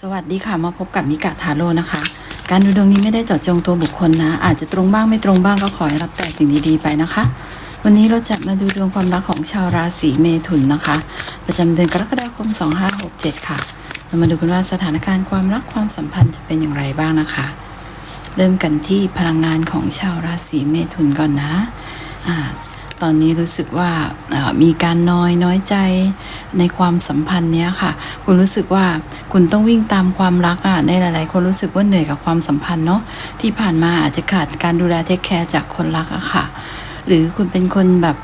สวัสดีค่ะมาพบกับมิกะทาโร่นะคะ การดูดวงนี้ไม่ได้เจาะจงตัวบุคคลนะ อาจจะตรงบ้างไม่ตรงบ้างก็ขอให้รับแต่สิ่งดีๆไปนะคะ วันนี้เราจะมาดูดวงความรักของชาวราศีเมถุนนะคะ ประจำเดือนกรกฎาคม 2567 ค่ะ เรามาดูกันว่าสถานการณ์ความรักความสัมพันธ์จะเป็นอย่างไรบ้างนะคะ เริ่มกันที่พลังงานของชาวราศีเมถุนก่อนนะอ่า ตอนนี้รู้สึกว่ามีการน้อยน้อยใจในความสัมพันธ์เนี้ยค่ะ คุณรู้สึกว่าคุณต้องวิ่งตามความรักอะในหลาย ๆ คนรู้สึกว่าเหนื่อยกับความสัมพันธ์เนาะที่ผ่านมาอาจจะขาดการดูแลเทคแคร์จากคนรักอะค่ะ หรือคุณเป็นคนแบบ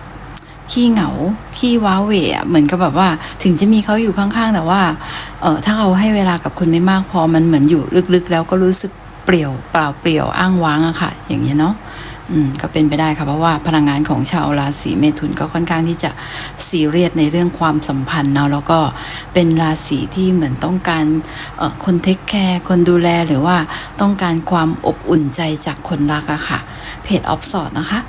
ขี้เหงา ขี้ว้าเหวเหมือนกับแบบว่า ถึงจะมีเขาอยู่ข้างๆ แต่ว่า เออถ้าเราให้เวลากับคุณไม่มากพอมันเหมือนอยู่ลึกๆ แล้วก็รู้สึกเปลี่ยวเปล่าเปลี่ยวอ้างว้างอะค่ะ อย่างนี้ยเนาะ อืมก็เป็นไปได้ค่ะเพราะว่าพลังงานของชาวราศีเมถุนก็ค่อนข้างที่จะซีเรียสในเรื่องความสัมพันธ์เนาะแล้วก็เป็นราศีที่เหมือนต้องการเอ่อคนเทคแคร์คนดูแลหรือว่าต้องการความอบอุ่นใจจากคนรักอะค่ะเพจออฟสอดนะคะ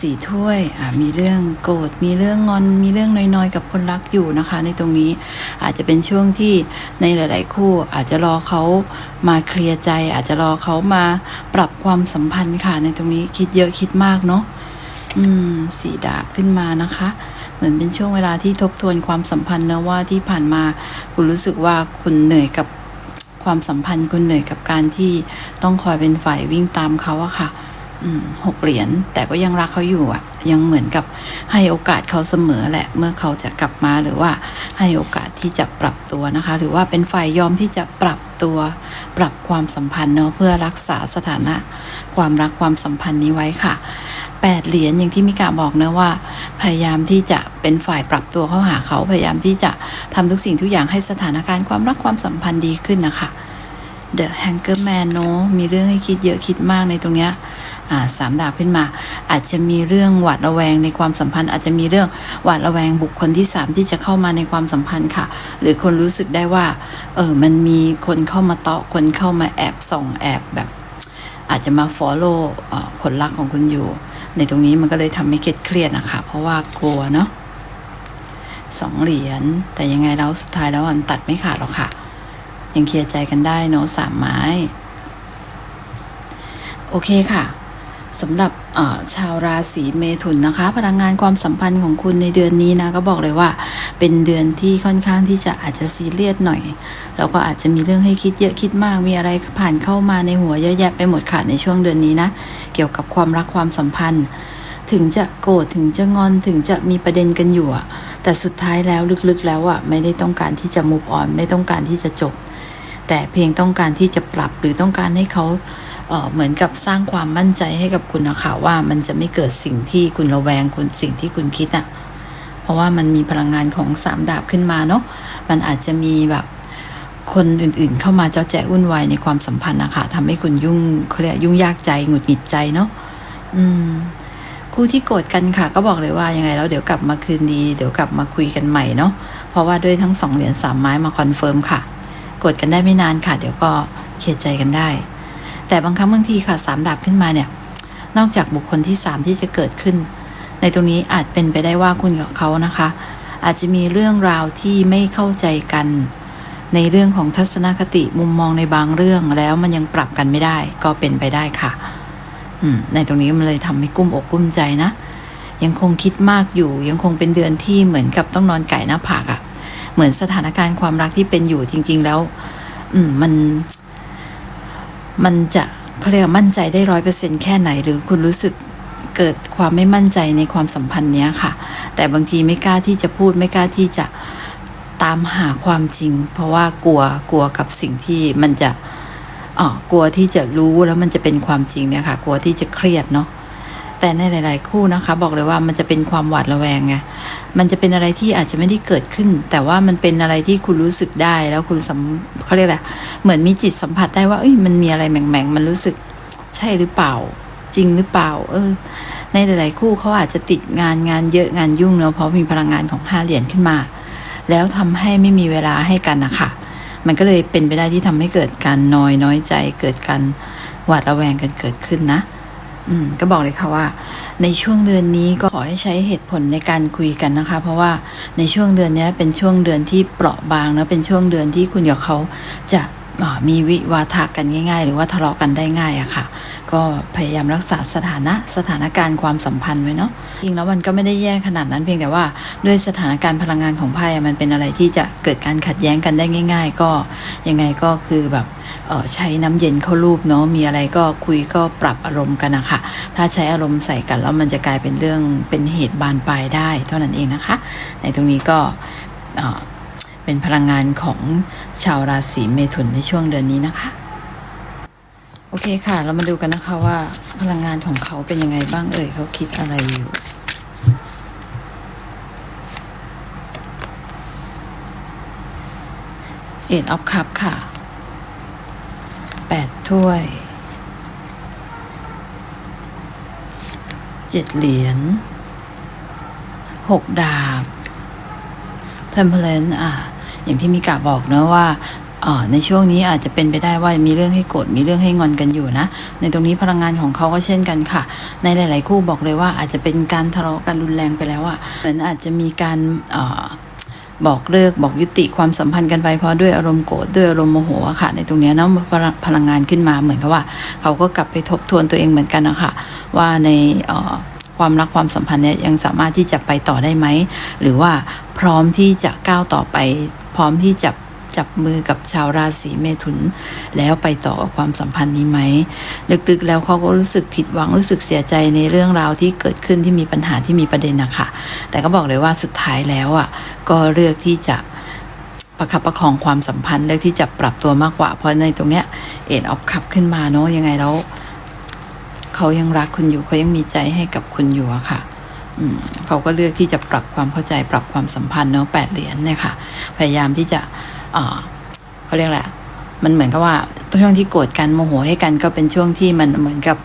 สี่ถ้วยมีเรื่องโกรธมีเรื่องงอนมีเรื่องน้อยๆ กับคนรักอยู่นะคะ ในตรงนี้อาจจะเป็นช่วงที่ในหลาย ๆ คู่อาจจะรอเขามาเคลียร์ใจ อาจจะรอเขามาปรับความสัมพันธ์ค่ะ ในตรงนี้คิดเยอะคิดมากเนาะอืมสีดาบขึ้นมานะคะ เหมือนเป็นช่วงเวลาที่ทบทวนความสัมพันธ์นะว่าที่ผ่านมาคุณรู้สึกว่าคุณเหนื่อยกับความสัมพันธ์คุณเหนื่อยกับการที่ต้องคอยเป็นฝ่ายวิ่งตามเขาอะค่ะ หกเหรียญแต่ก็ยังรักเขาอยู่อะ ยังเหมือนกับให้โอกาสเขาเสมอแหละ เมื่อเขาจะกลับมาหรือว่าให้โอกาสที่จะปรับตัวนะคะ หรือว่าเป็นฝ่ายยอมที่จะปรับตัวปรับความสัมพันธ์เนาะเพื่อรักษาสถานะ ความรักความสัมพันธ์นี้ไว้ค่ะแปดเหรียญอย่างที่มิกาบอกนะว่า พยายามที่จะเป็นฝ่ายปรับตัวเข้าหาเขาพยายามที่จะทำทุกสิ่งทุกอย่างให้สถานการณ์ความรักความสัมพันธ์ดีขึ้นนะคะ The Hanger Man เนอะมีเรื่องให้คิดเยอะคิดมากในตรงเนี้ย สามดาบขึ้นมา อาจจะมีเรื่องหวาดระแวงในความสัมพันธ์ อาจจะมีเรื่องหวาดระแวงบุคคลที่สามที่จะเข้ามาในความสัมพันธ์ค่ะ หรือคนรู้สึกได้ว่าเออมันมีคนเข้ามาเตาะคนเข้ามาแอบส่องแอบแบบ อาจจะมา follow เอ่ผลลัพธ์ของคุณอยู่ ในตรงนี้มันก็เลยทำให้เครียดๆนะคะเพราะว่ากลัวเนาะสองเหรียญแต่ยังไงแล้วสุดท้ายแล้วมันตัดไม่ขาดหรอกค่ะ ยังเคลียร์ใจกันได้เนอะสามไม้ โอเคค่ะ สำหรับชาวราศีเมถุนนะคะ พลังงานความสัมพันธ์ของคุณในเดือนนี้นะก็บอกเลยว่า เป็นเดือนที่ค่อนข้างที่จะอาจจะซีเรียสหน่อย แล้วก็อาจจะมีเรื่องให้คิดเยอะคิดมาก มีอะไรผ่านเข้ามาในหัวเยอะแยะไปหมดค่ะในช่วงเดือนนี้นะ เกี่ยวกับความรักความสัมพันธ์ ถึงจะโกรธถึงจะงอนถึงจะมีประเด็นกันอยู่อะแต่สุดท้ายแล้วลึกๆ แล้วอะไม่ได้ต้องการที่จะมุกอ่อนไม่ต้องการที่จะจบ แต่เพียงต้องการที่จะปรับหรือต้องการให้เขา เหมือนกับสร้างความมั่นใจให้กับคุณนะคะว่ามันจะไม่เกิดสิ่งที่คุณระแวงคุณสิ่งที่คุณคิดอะเพราะว่ามันมีพลังงานของสามดาบขึ้นมาเนาะมันอาจจะมีแบบคนอื่นๆ เข้ามาเจ้าแจ๊วุ่นวายในความสัมพันธ์นะคะทำให้คุณยุ่งเขาเรียกยุ่งยากใจหงุดหงิดใจเนาะอืมคู่ที่โกรธกันค่ะ ก็บอกเลยว่ายังไงแล้วเดี๋ยวกลับมาคืนดี เดี๋ยวกลับมาคุยกันใหม่เนาะเพราะว่าด้วยทั้งสองเหรียญสามไม้มาคอนเฟิร์มค่ะโกรธกันได้ไม่นานค่ะ เดี๋ยวก็เคลียร์ใจกันได้ แต่บางครั้งบางทีค่ะสามดาบขึ้นมาเนี่ย นอกจากบุคคลที่สามที่จะเกิดขึ้น ในตรงนี้อาจเป็นไปได้ว่าคุณกับเขานะคะ อาจจะมีเรื่องราวที่ไม่เข้าใจกัน ในเรื่องของทัศนคติมุมมองในบางเรื่องแล้วมันยังปรับกันไม่ได้ ก็เป็นไปได้ค่ะในตรงนี้มันเลยทำให้กุ้มอกกุ้มใจนะยังคงคิดมากอยู่ ยังคงเป็นเดือนที่เหมือนกับต้องนอนไก่หน้าผากอะ่ะ เหมือนสถานการณ์ความรักที่เป็นอยู่จริง ๆ แล้ว อืมมัน มันจะเขาเรียกมั่นใจได้ร้อยเปอร์เซ็นแค่ไหน หรือคุณรู้สึกเกิดความไม่มั่นใจในความสัมพันธ์เนี้ยค่ะ แต่บางทีไม่กล้าที่จะพูดไม่กล้าที่จะตามหาความจริง เพราะว่ากลัวกลัวกับสิ่งที่มันจะอ๋อกลัวที่จะรู้แล้วมันจะเป็นความจริงเนี่ยค่ะ กลัวที่จะเครียดเนาะ แต่ในหลาย ๆ คู่นะคะ บอกเลยว่ามันจะเป็นความหวาดระแวงไงมันจะเป็นอะไรที่อาจจะไม่ได้เกิดขึ้น แต่ว่ามันเป็นอะไรที่คุณรู้สึกได้แล้วคุณสัมเขาเรียกอะไรเหมือนมีจิตสัมผัสได้ว่าเอ้ยมันมีอะไรแหม่งๆมันรู้สึกใช่หรือเปล่า จริงหรือเปล่า เออ ในหลาย ๆ คู่เขาอาจจะติดงานงานเยอะงานยุ่งเนาะเพราะมีพลังงานของห้าเหรียญขึ้นมา แล้วทำให้ไม่มีเวลาให้กันนะคะมันก็เลยเป็นไปได้ที่ทำให้เกิดการนอยน้อยใจเกิดการหวาดระแวงกันเกิดขึ้นนะ อืมก็บอกเลยค่ะว่า ในช่วงเดือนนี้ก็ขอให้ใช้เหตุผลในการคุยกันนะคะ เพราะว่าในช่วงเดือนนี้เป็นช่วงเดือนที่เปราะบางและเป็นช่วงเดือนที่คุณกับเขาจะ มีวิวาทะกันง่าย ๆ หรือว่าทะเลาะกันได้ง่ายอะค่ะ ก็พยายามรักษาสถานะสถานการณ์ความสัมพันธ์ไว้เนาะจริงแล้วมันก็ไม่ได้แย่ขนาดนั้นเพียงแต่ว่าด้วยสถานการณ์พลังงานของไพ่อะมันเป็นอะไรที่จะเกิดการขัดแย้งกันได้ง่าย ๆ ก็ยังไงก็คือแบบใช้น้ำเย็นเข้ารูปเนาะมีอะไรก็คุยก็ปรับอารมณ์กันนะคะถ้าใช้อารมณ์ใส่กันแล้วมันจะกลายเป็นเรื่องเป็นเหตุบานปลายได้ เท่านั้นเองนะคะ ในตรงนี้ก็ เป็นพลังงานของชาวราศีเมถุนในช่วงเดือนนี้นะคะ โอเคค่ะ เรามาดูกันนะคะว่าพลังงานของเขาเป็นยังไงบ้างเอ่ยเขาคิดอะไรอยู่เอ็ดออฟคัพค่ะแปดถ้วยเจ็ดเหรียญหกดาบเทมเพลนอะ อย่างที่มิกาบอกเนอะว่าในช่วงนี้อาจจะเป็นไปได้ว่ามีเรื่องให้โกรธมีเรื่องให้งอนกันอยู่นะ ในตรงนี้พลังงานของเขาก็เช่นกันค่ะ ในหลาย ๆ คู่บอกเลยว่าอาจจะเป็นการทะเลาะกันรุนแรงไปแล้วอะเหมือนอาจจะมีการอบอกเลิกบอกยุติความสัมพันธ์กันไปเพราะด้วยอารมณ์โกรธด้วยอารมณ์โมโหค่ะ ในตรงนี้เนาะพลังพลังงานขึ้นมาเหมือนกับว่า เขาก็กลับไปทบทวนตัวเองเหมือนกันนะคะว่าในความรักความสัมพันธ์เนี่ยยังสามารถที่จะไปต่อได้ไหม หรือว่า พร้อมที่จะก้าวต่อไป พร้อมที่จะจับมือกับชาวราศีเมถุน แล้วไปต่อกับความสัมพันธ์นี้ไหมลึกๆ แล้วเขาก็รู้สึกผิดหวังรู้สึกเสียใจในเรื่องราวที่เกิดขึ้นที่มีปัญหาที่มีประเด็นนะคะแต่ก็บอกเลยว่าสุดท้ายแล้วอะก็เลือกที่จะประคับประคองความสัมพันธ์เลือกที่จะปรับตัวมากกว่า เพราะในตรงเนี้ยเอ็ดออฟคัพขึ้นมาเนาะยังไงแล้วเขายังรักคุณอยู่เขายังมีใจให้กับคุณอยู่อะค่ะ เขาก็เลือกที่จะปรับความเข้าใจปรับความสัมพันธ์เนาะแปดเหรียญเนี่ยค่ะ พยายามที่จะเขาเรียกแหละ มันเหมือนกับว่าช่วงที่โกรธกันโมโหให้กันก็เป็นช่วงที่มันเหมือนกับ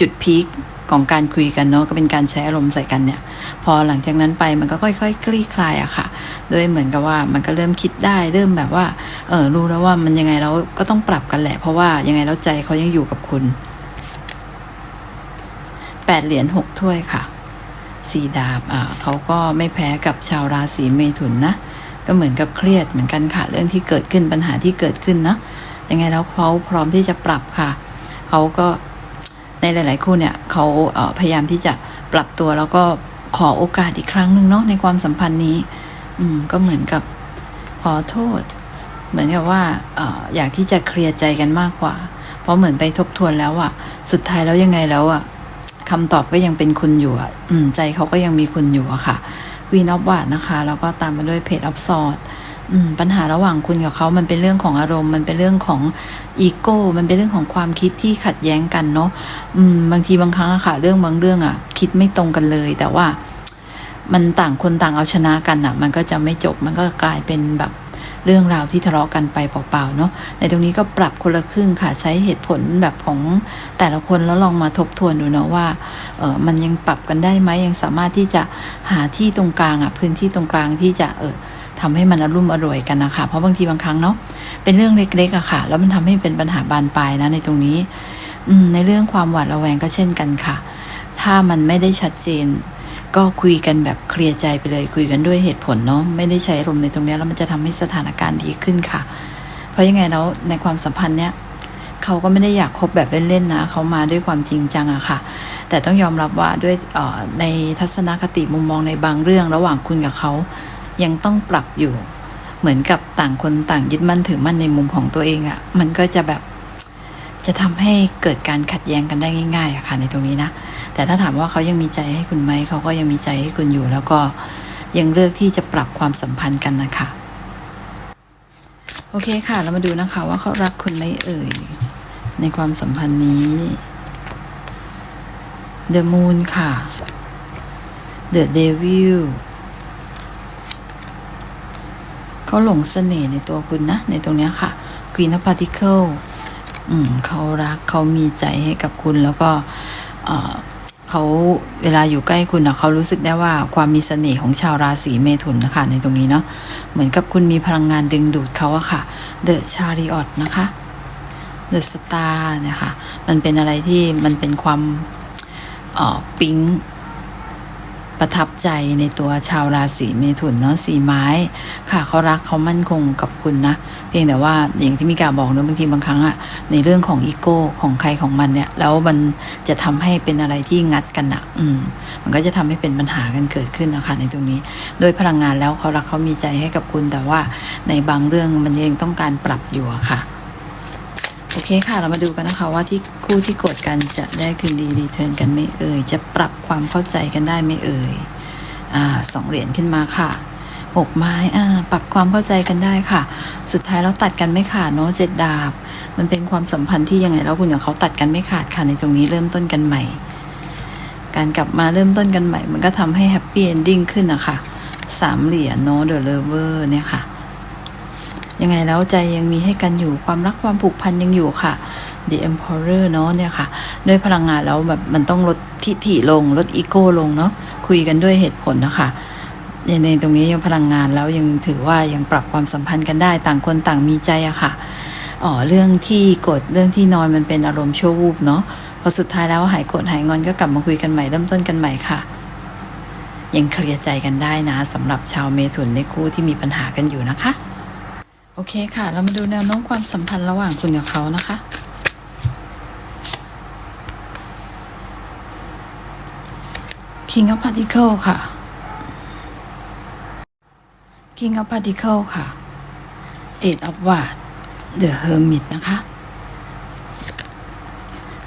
จุดพีคของการคุยกันเนาะก็เป็นการใช้อารมณ์ใส่กันเนี่ย พอหลังจากนั้นไปมันก็ค่อย ๆ คลี่คลายอะค่ะโดยเหมือนกับว่ามันก็เริ่มคิดได้เริ่มแบบว่าเออรู้แล้วว่ามันยังไงเราก็ต้องปรับกันแหละ เพราะว่ายังไงแล้วใจเขายังอยู่กับคุณแปดเหรียญหกถ้วยค่ะ สีดาบอ่าเขาก็ไม่แพ้กับชาวราศีเมถุนนะ ก็เหมือนกับเครียดเหมือนกันค่ะ เรื่องที่เกิดขึ้นปัญหาที่เกิดขึ้นเนาะยังไงแล้วเขาพร้อมที่จะปรับค่ะเขาก็ในหลาย ๆ คู่เนี่ยเขาเพยายามที่จะปรับตัวแล้วก็ขอโอกาสอีกครั้งหนึ่งเนาะในความสัมพันธ์นี้ อืมก็เหมือนกับขอโทษ เหมือนกับว่าออยากที่จะเคลียร์ใจกันมากกว่า เพราะเหมือนไปทบทวนแล้วอะสุดท้ายแล้วยังไงแล้วอะ คำตอบก็ยังเป็นคุณอยู่อะอืมใจเขาก็ยังมีคุณอยู่อะค่ะ Queen of w a n d นะคะแล้วก็ตามมาด้วย Page of Swords อืมปัญหาระหว่างคุณกับเขามันเป็นเรื่องของอารมณ์ มันเป็นเรื่องของอีโก้ มันเป็นเรื่องของความคิดที่ขัดแย้งกันเนาะอืมบางทีบางครั้งอะค่ะ เรื่องบางเรื่องอะคิดไม่ตรงกันเลย แต่ว่า มันต่างคนต่างเอาชนะกันอะมันก็จะไม่จบ มันก็กลายเป็นแบบ เรื่องราวที่ทะเลาะกันไปเปล่าๆเนาะในตรงนี้ก็ปรับคนละครึ่งค่ะใช้เหตุผลแบบของแต่ละคนแล้วลองมาทบทวนดูเนาะว่าเออมันยังปรับกันได้ไหมยังสามารถที่จะหาที่ตรงกลางอะพื้นที่ตรงกลางที่จะเออทำให้มันอรุ่มอร่วยกันนะคะ เพราะบางทีบางครั้งเนาะเป็นเรื่องเล็กๆอะค่ะ แล้วมันทำให้เป็นปัญหาบานปลายนะในตรงนี้ อืในเรื่องความหวาดระแวงก็เช่นกันค่ะ ถ้ามันไม่ได้ชัดเจน ก็คุยกันแบบเคลียร์ใจไปเลยคุยกันด้วยเหตุผลเนาะไม่ได้ใช้อารมณ์ในตรงนี้แล้วมันจะทำให้สถานการณ์ดีขึ้นค่ะ เพราะยังไงแล้วในความสัมพันธ์เนี้ยเขาก็ไม่ได้อยากคบแบบเล่นๆนะเขามาด้วยความจริงจังอะค่ะ แต่ต้องยอมรับว่าด้วยในทัศนคติมุมมองในบางเรื่อง ระหว่างคุณกับเขายังต้องปรับอยู่ เหมือนกับต่างคนต่างยึดมั่นถือมั่นในมุมของตัวเองอะมันก็จะแบบจะทำให้เกิดการขัดแย้งกันได้ง่ายๆอะค่ะในตรงนี้นะ แต่ถ้าถามว่าเขายังมีใจให้คุณไหมเขาก็ยังมีใจให้คุณอยู่ แล้วก็ยังเลือกที่จะปรับความสัมพันธ์กันนะคะ โอเคค่ะ เรามาดูนะคะว่าเขารักคุณไหมเอ่ย ในความสัมพันธ์นี้ The Moon ค่ะ The Devil เขาหลงเสน่ห์ในตัวคุณนะ ในตรงนี้ค่ะ Queen of Particle อืมเขารักเขามีใจให้กับคุณแล้วก็เอ่อ เขาเวลาอยู่ใกล้คุณนะเขารู้สึกได้ว่าความมีเสน่ห์ของชาวราศีเมถุนนะคะในตรงนี้เนาะเหมือนกับคุณมีพลังงานดึงดูดเขาอะค่ะ The Chariot นะคะ The Star เนี่ยค่ะมันเป็นอะไรที่มันเป็นความเอ่อปิ๊ง ประทับใจในตัวชาวราศีเมถุนเนาะสีไม้ ค่ะเขารักเขามั่นคงกับคุณนะ เพียงแต่ว่าอย่างที่มีการบอกเนอะบางทีบางครั้งอะในเรื่องของอีโก้ของใครของมันเนี่ย แล้วมันจะทำให้เป็นอะไรที่งัดกันอะอืม มันก็จะทำให้เป็นปัญหากันเกิดขึ้นนะคะในตรงนี้ โดยพลังงานแล้วเขารักเขามีใจให้กับคุณ แต่ว่าในบางเรื่องมันยังต้องการปรับอยู่อะค่ะ โอเคค่ะเรามาดูกันนะคะว่าที่คู่ที่โกรธกันจะได้คืนดีรีเทิร์นกันไม่เอ่ย จะปรับความเข้าใจกันได้ไม่เอ่ยอ่าสองเหรียญขึ้นมาค่ะหกไม้อ่าปรับความเข้าใจกันได้ค่ะ สุดท้ายเราตัดกันไม่ขาดเนาะเจ็ดดาบ มันเป็นความสัมพันธ์ที่ยังไงแล้วคุณกับเขาตัดกันไม่ขาดค่ะในตรงนี้เริ่มต้นกันใหม่ การกลับมาเริ่มต้นกันใหม่ มันก็ทำให้แฮปปี้เอนดิ้งขึ้นนะคะสามเหรียญเนาะเดอะเลเวอร์เนี่ยค่ะ ยังไงแล้วใจยังมีให้กันอยู่ความรักความผูกพันยังอยู่ค่ะ The Emperor เนาะเนี่ยค่ะ ด้วยพลังงานแล้วแบบมันต้องลดทิฐิลง ลดอีโก้ลงเนาะคุยกันด้วยเหตุผลนะคะในตรงนี้ยังพลังงานแล้วยังถือว่ายังปรับความสัมพันธ์กันได้ต่างคนต่างมีใจอะค่ะอ๋อเรื่องที่โกรธเรื่องที่นอยมันเป็นอารมณ์ชั่ววูบเนาะพอสุดท้ายแล้วหายโกรธหายงอนก็กลับมาคุยกันใหม่เริ่มต้นกันใหม่ค่ะ ยังเคลียร์ใจกันได้นะสำหรับชาวเมถุนในคู่ที่มีปัญหากันอยู่นะคะ อเคค่ะ เรามาดูแนวโน้มความสัมพันธ์ระหว่างคุณกับเขานะคะ King of Particle ค่ะ King of Particle ค่ะ Eight of w a d The Hermit นะคะ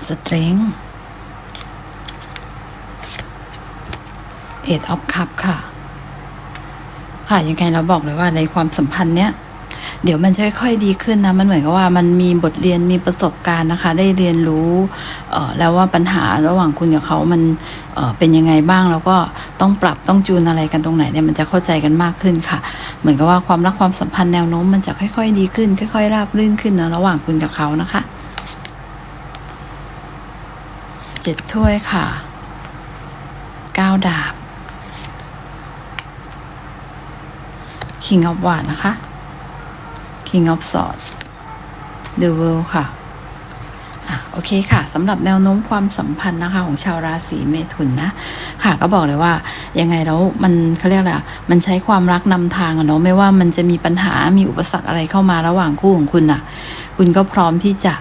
Strength Eight of Cup ค่ะ ค่ะ ยังไงเราบอกเลยว่าในความสัมพันธ์เนี้ย เดี๋ยวมันจะค่อยๆดีขึ้นนะ มันเหมือนกับว่ามันมีบทเรียนมีประสบการณ์นะคะ ได้เรียนรู้เออแล้วว่าปัญหาระหว่างคุณกับเขามันเเป็นยังไงบ้าง แล้วก็ต้องปรับต้องจูนอะไรกันตรงไหนเนี่ยมันจะเข้าใจกันมากขึ้นค่ะ เหมือนกับว่าความรักความสัมพันธ์แนวโน้มมันจะค่อย ๆ ดีขึ้น ค่อย ๆ ราบรื่นขึ้นนะระหว่างคุณกับเขานะคะเจ็ดถ้วยค่ะเก้าดาบ King of w a d นะคะ King of Swords The World ค่ะอะ โอเคค่ะสำหรับแนวโน้มความสัมพันธ์นะคะ ของชาวราศีเมถุนนะ ค่ะก็บอกเลยว่า ยังไงแล้วมันเขาเรียกอะไรอะมันใช้ความรักนำทางอะเนาะไม่ว่ามันจะมีปัญหามีอุปสรรคอะไรเข้ามาระหว่างคู่ของคุณอะคุณก็พร้อมที่จะ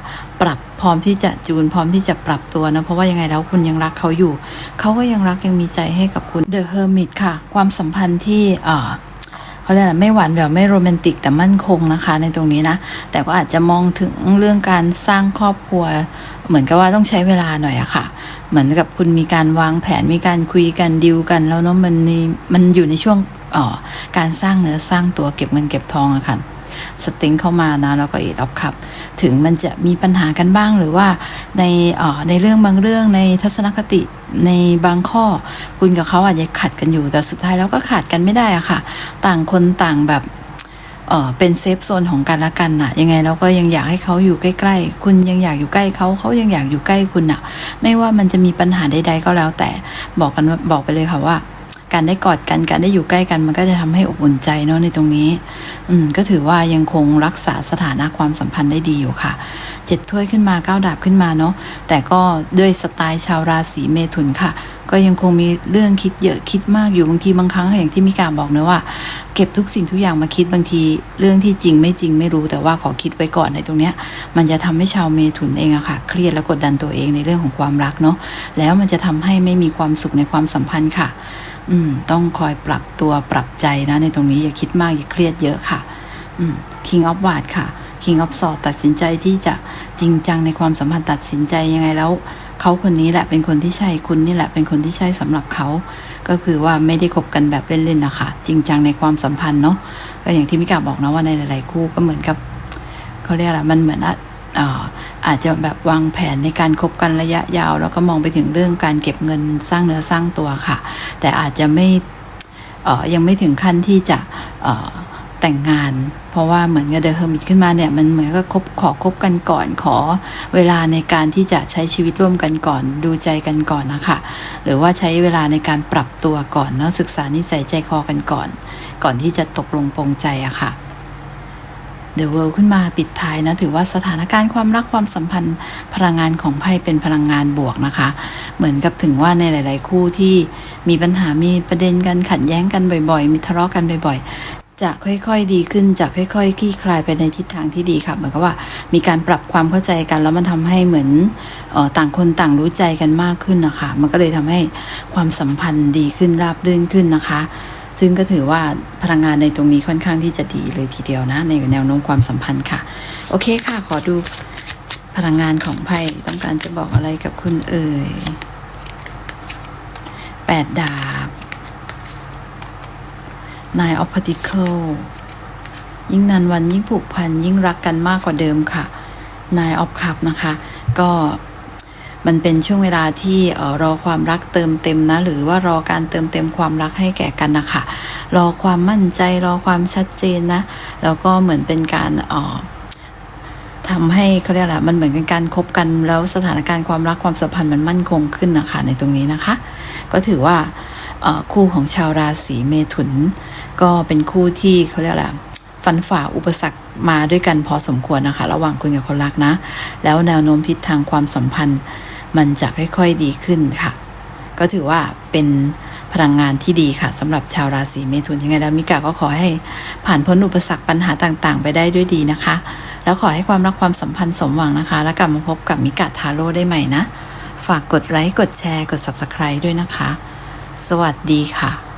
ปรับพร้อมที่จะจูนพร้อมที่จะปรับตัวนะเพราะว่ายังไงแล้วคุณยังรักเขาอยู่ เขาก็ยังรักยังมีใจให้กับคุณ The Hermit ค่ะ ความสัมพันธ์ที่เอ่อ เขาเรียกอะไรไม่หวานแหววไม่โรแมนติกแต่มั่นคงนะคะ ในตรงนี้นะ แต่ก็อาจจะมองถึงเรื่องการสร้างครอบครัว เหมือนกับว่าต้องใช้เวลาหน่อยอะค่ะ เหมือนกับคุณมีการวางแผนมีการคุยกันดิวกัน แล้วเนาะมันมันอยู่ในช่วงออการสร้างเนื้อสร้างตัวเก็บเงินเก็บทองอะค่ะสติงเข้ามานะแล้วก็เอ็ดออฟคับถึงมันจะมีปัญหากันบ้างหรือว่าในออในเรื่องบางเรื่องในทัศนคติ ในบางข้อ คุณกับเขาอาจจะขัดกันอยู่แต่สุดท้ายแล้วก็ขาดกันไม่ได้อะค่ะ ต่างคนต่างแบบเออเป็นเซฟโซนของกันและกันน่ะ ยังไงเราก็ยังอยากให้เขาอยู่ใกล้ๆ คุณยังอยากอยู่ใกล้เขาเขายังอยากอยู่ใกล้คุณน่ะ ไม่ว่ามันจะมีปัญหาใด ๆ ก็แล้ว แต่บอกกันบอกไปเลยค่ะว่า การได้กอดกันการได้อยู่ใกล้กันมันก็จะทำให้อบอุ่นใจเนาะในตรงนี้ ก็ถือว่ายังคงรักษาสถานะความสัมพันธ์ได้ดีอยู่ค่ะเจ็ดถ้วยขึ้นมาเก้าดาบขึ้นมาเนาะแต่ก็ด้วยสไตล์ชาวราศีเมถุนค่ะ ก็ยังคงมีเรื่องคิดเยอะคิดมากอยู่บางทีบางครั้งอย่างที่มีการบอกเนะว่า เก็บทุกสิ่งทุกอย่างมาคิดบางทีเรื่องที่จริงไม่จริงไม่รู้แต่ว่าขอคิดไว้ก่อนในตรงเนี้ย มันจะทำให้ชาวเมถุนเองอะค่ะ เครียดและกดดันตัวเองในเรื่องของความรักเนาะแล้วมันจะทำให้ไม่มีความสุขในความสัมพันธ์ค่ะ อืม ต้องคอยปรับตัวปรับใจนะ ในตรงนี้อย่าคิดมากอย่าเครียดเยอะค่ะ อืม King of w a d ค่ะ King of s w o r d ตัดสินใจที่จะจริงจังในความสัมพันธ์ตัดสินใจยังไงแล้ว เขาคนนี้แหละเป็นคนที่ใช่คุณนี่แหละเป็นคนที่ใช่สำหรับเขา ก็คือว่าไม่ได้คบกันแบบเล่นๆนะคะจริงจังในความสัมพันธ์เนาะก็อย่างที่มิกาบอกนะว่าในหลาย ๆ คู่ก็เหมือนกับเขาเรียกอะไรมันเหมือนอะเอ่ออาจจะแบบวางแผนในการคบกันระยะยาว แล้วก็มองไปถึงเรื่องการเก็บเงินสร้างเนื้อสร้างตัวค่ะ แต่อาจจะไม่เออยังไม่ถึงขั้นที่จะเออ แต่งงาน เพราะว่าเหมือนกับเดอะเฮอร์มิตขึ้นมาเนี่ยมันเหมือนกับคบขอคบกันก่อนขอ เวลาในการที่จะใช้ชีวิตร่วมกันก่อน ดูใจกันก่อนนะคะหรือว่าใช้เวลาในการปรับตัวก่อนเนาะศึกษานิสัยใจคอกันก่อน ก่อนที่จะตกลงปรงใจอะค่ะ The World ขึ้นมาปิดท้ายนะถือว่าสถานการณ์ความรักความสัมพันธ์พลังงานของไพ่เป็นพลังงานบวกนะคะ เหมือนกับถึงว่าในหลาย ๆ คู่ที่มีปัญหามีประเด็นกันขัดแย้งกันบ่อย ๆ มีทะเลาะกันบ่อย ๆ จะค่อยๆดีขึ้นจะค่อยๆคลี่คลายไปในทิศทางที่ดีค่ะเหมือนกับว่ามีการปรับความเข้าใจกัน แล้วมันทำให้เหมือนออต่างคนต่างรู้ใจกันมากขึ้นนะคะมันก็เลยทำให้ความสัมพันธ์ดีขึ้นราบรื่นขึ้นนะคะ ซึ่งก็ถือว่าพลังงานในตรงนี้ค่อนข้างที่จะดีเลยทีเดียวนะ ในแนวโน้มความสัมพันธ์ค่ะ โอเคค่ะ ขอดูพลังงานของไพ่ต้องการจะบอกอะไรกับคุณเอ่ยแปดดาบ Nine of Pentacles ยิ่งนานวันยิ่งผูกพันยิ่งรักกันมากกว่าเดิมค่ะ Nine of Cups นะคะ ก็มันเป็นช่วงเวลาที่ออรอความรักเติมเต็มนะ หรือว่ารอการเติมเต็มความรักให้แก่กันนะคะรอความมั่นใจรอความชัดเจนนะ แล้วก็เหมือนเป็นการออทำให้เขาเรียกอะไรมันเหมือนเป็นการคบกันแล้วสถานการณ์ความรักความสัมพันธ์มันมั่นคงขึ้นนะคะ ในตรงนี้นะคะ ก็ถือว่า คู่ของชาวราศีเมถุน ก็เป็นคู่ที่เขาเรียกอะไรฟันฝ่าอุปสรรคมาด้วยกันพอสมควรนะคะ ระหว่างคุณกับคนรักนะ แล้วแนวโน้มทิศทางความสัมพันธ์ มันจะค่อยๆดีขึ้นค่ะ ก็ถือว่าเป็นพลังงานที่ดีค่ะสำหรับชาวราศีเมถุนยังไงแล้วมิกาก็ขอให้ผ่านพ้นอุปสรรคปัญหาต่างๆ ไปได้ด้วยดีนะคะ แล้วขอให้ความรักความสัมพันธ์สมหวังนะคะ แล้วกลับมาพบกับมิกาทาโร่ได้ใหม่นะ ฝากกดไลค์กดแชร์กด subscribe ด้วยนะคะ สวัสดีค่ะ